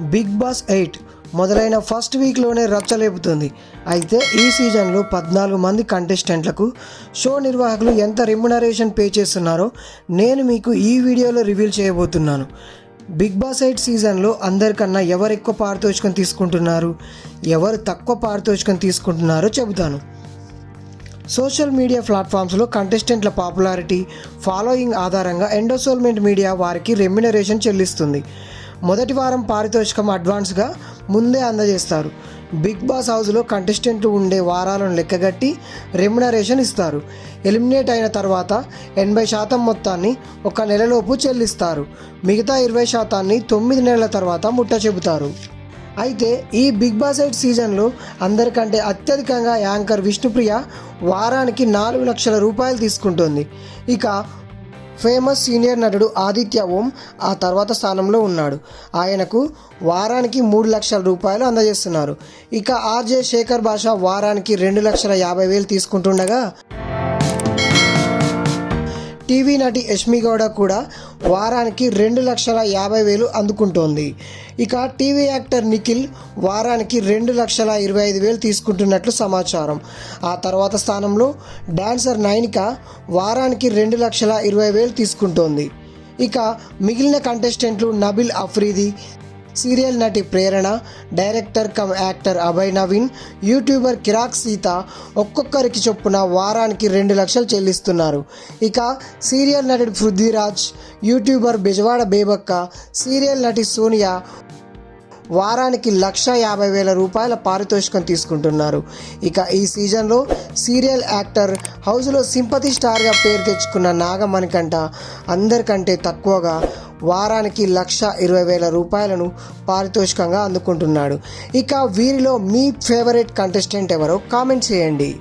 Big boss eight మొదలైన first వీక్లోనే రచ్చలేపుతుంది. అయితే ఈ సీజన్లో పద్నాలుగు మంది కంటెస్టెంట్లకు షో నిర్వాహకులు ఎంత రెమ్యునరేషన్ పే చేస్తున్నారో నేను మీకు ఈ వీడియోలో రివీల్ చేయబోతున్నాను. బిగ్ బాస్ ఎయిట్ సీజన్లో అందరికన్నా ఎవరు ఎక్కువ పారితోషికం తీసుకుంటున్నారు ఎవరు తక్కువ పారితోషికం తీసుకుంటున్నారో చెబుతాను. సోషల్ మీడియా ప్లాట్ఫామ్స్లో కంటెస్టెంట్ల పాపులారిటీ ఫాలోయింగ్ ఆధారంగా ఎండోసోల్మెంట్ మీడియా వారికి రెమ్యునరేషన్ చెల్లిస్తుంది. మొదటి వారం పారితోషికం అడ్వాన్స్గా ముందే అందజేస్తారు. బిగ్ బాస్ హౌస్లో కంటెస్టెంట్లు ఉండే వారాలను లెక్కగట్టి రెమ్యునరేషన్ ఇస్తారు. ఎలిమినేట్ అయిన తర్వాత ఎనభై శాతం మొత్తాన్ని ఒక నెలలోపు చెల్లిస్తారు. మిగతా ఇరవై శాతాన్ని తొమ్మిది నెలల తర్వాత ముట్ట చెబుతారు. అయితే ఈ బిగ్ బాస్ ఎయిట్ సీజన్లో అందరికంటే అత్యధికంగా యాంకర్ విష్ణుప్రియ వారానికి నాలుగు లక్షల రూపాయలు తీసుకుంటుంది. ఇక ఫేమస్ సీనియర్ నటుడు ఆదిత్య ఓం ఆ తర్వాత స్థానంలో ఉన్నాడు. ఆయనకు వారానికి మూడు లక్షల రూపాయలు అందజేస్తున్నారు. ఇక ఆర్జే శేఖర్ భాష వారానికి రెండు లక్షల యాభై వేలు తీసుకుంటుండగా టీవీ నటి యష్మి గౌడ కూడా వారానికి రెండు లక్షల యాభై వేలు అందుకుంటోంది. ఇక టీవీ యాక్టర్ నిఖిల్ వారానికి రెండు లక్షల ఇరవై ఐదు వేలు తీసుకుంటున్నట్లు సమాచారం. ఆ తర్వాత స్థానంలో డాన్సర్ నైనిక వారానికి రెండు లక్షల ఇరవై వేలు తీసుకుంటోంది. ఇక మిగిలిన కంటెస్టెంట్లు నబిల్ అఫ్రీది సీరియల్ నటి Prerana director cum actor Abhay Naveen YouTuber Kirrak Seetha ఒక్కొక్కరికి చొప్పున వారానికి రెండు లక్షలు చెల్లిస్తున్నారు. ఇక సీరియల్ నటుడు పృథ్వీరాజ్ యూట్యూబర్ బెజవాడ బేబక్క సీరియల్ నటి సోనియా వారానికి లక్ష యాభై వేల రూపాయల పారితోషికం తీసుకుంటున్నారు. ఇక ఈ సీజన్లో సీరియల్ యాక్టర్ హౌస్లో సింపతి స్టార్గా పేరు తెచ్చుకున్న నాగమణికంట అందరికంటే తక్కువగా వారానికి లక్ష ఇరవై వేల రూపాయలను పారితోషికంగా అందుకుంటున్నాడు. ఇక వీరిలో మీ ఫేవరెట్ కంటెస్టెంట్ ఎవరో కామెంట్ చేయండి.